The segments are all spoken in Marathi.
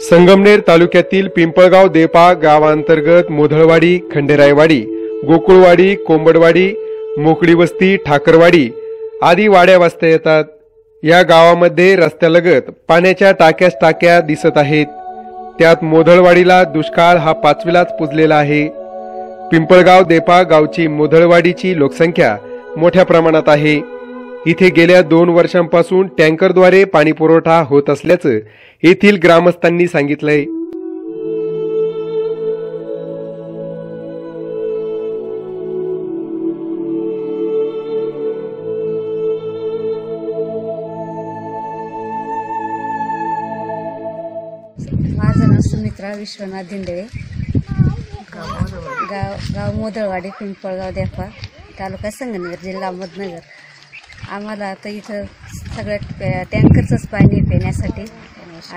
संगमनेर तालुक्यातील पिंपळगाव देपा गावांतर्गत मोधळवाडी खंडेरायवाडी गोकुळवाडी कोंबडवाडी मोकळी वस्ती ठाकरवाडी आदी वाड्या वाजता येतात. या गावामध्ये रस्त्यालगत पाण्याच्या टाक्याच टाक्या दिसत आहेत. त्यात मोधळवाडीला दुष्काळ हा पाचवीलाच पुजलेला आहे. पिंपळगाव देपा गावची मोधळवाडीची लोकसंख्या मोठ्या प्रमाणात आहे. इथे गेल्या दोन वर्षांपासून टँकरद्वारे पाणीपुरवठा होत असल्याचं येथील ग्रामस्थांनी सांगितलंय. माझं नाव सुमित्रा विश्वनाथ दिंडवे गाव गाव मोदळवाडी पिंपळगाव देपा तालुका संगनगर जिल्हा अहमदनगर. आम्हाला आता इथं सगळं पे- टँकरचंच पाणी पिण्यासाठी.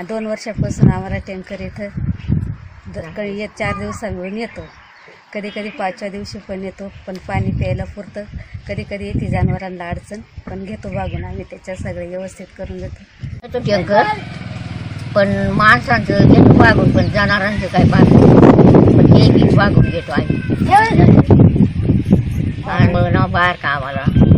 दोन वर्षापासून आम्हाला टँकर इथं द- क- येत चार दिवसांवरून येतो. कधी कधी पाचव्या दिवशी पण येतो पण पाणी प्यायला पुरतं. कधी कधी येते जनावरांना अडचण पण घेतो बागून आम्ही त्याच्या सगळं व्यवस्थित करून देतो. येतो टँकर पण माणसांचं घेतो बागून पण जनावरांचं काय बागून पण बी बागून घेतो आम्ही. ना बाहेर कामाला.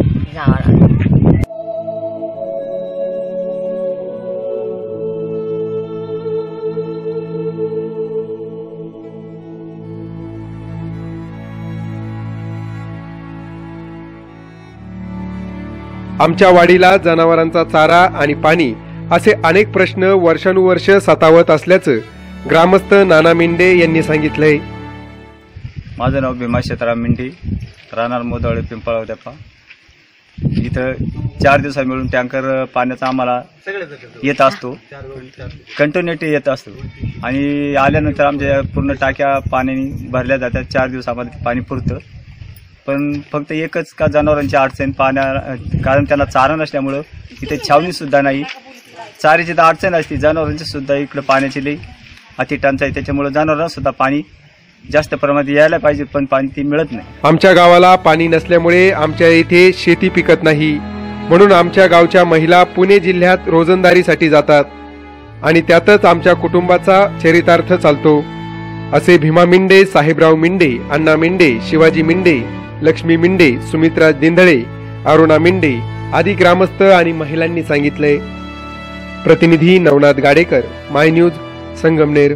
आमच्या वाडीला जनावरांचा चारा आणि पाणी असे अनेक प्रश्न वर्षानुवर्ष सतावत असल्याचं ग्रामस्थ नाना मिंडे यांनी सांगितलंय. माझं नाव भीमा शेतराम मेंढे राहणार मोदळे पिंपळाव देपा इथं चार दिवसा मिळून टँकर पाण्याचा आम्हाला येत असतो. कंटिन्युटी येत असतो. आणि आल्यानंतर आमच्या पूर्ण टाक्या पाण्याने भरल्या जातात. चार दिवस आम्हाला पाणी पुरतं. पण फक्त एकच का जनावरांची अडचण पाण्या कारण त्यांना चारा नसल्यामुळं इथे छावणी सुद्धा नाही. चारीची तर अडचण असते जनावरांची सुद्धा इकडं पाण्याची लई अति टंचाई त्याच्यामुळं जनावरांना सुद्धा पाणी जास्त प्रमाणात यायला पाहिजे पण पाणी ते मिळत नाही. आमच्या गावाला पाणी नसल्यामुळे आमच्या इथे शेती पिकत नाही. म्हणून आमच्या गावच्या महिला पुणे जिल्ह्यात रोजंदारीसाठी जातात आणि त्यातच आमच्या कुटुंबाचा चरितार्थ चालतो. असे भीमा मिंडे साहेबराव मिंडे अण्णा मिंडे शिवाजी मिंडे लक्ष्मी मिंडे सुमित्रा दिंधळे अरुणा मिंडे आदी ग्रामस्थ आणि महिलांनी सांगितले प्रतिनिधी नवनाथ गाडेकर माय न्यूज संगमनेर.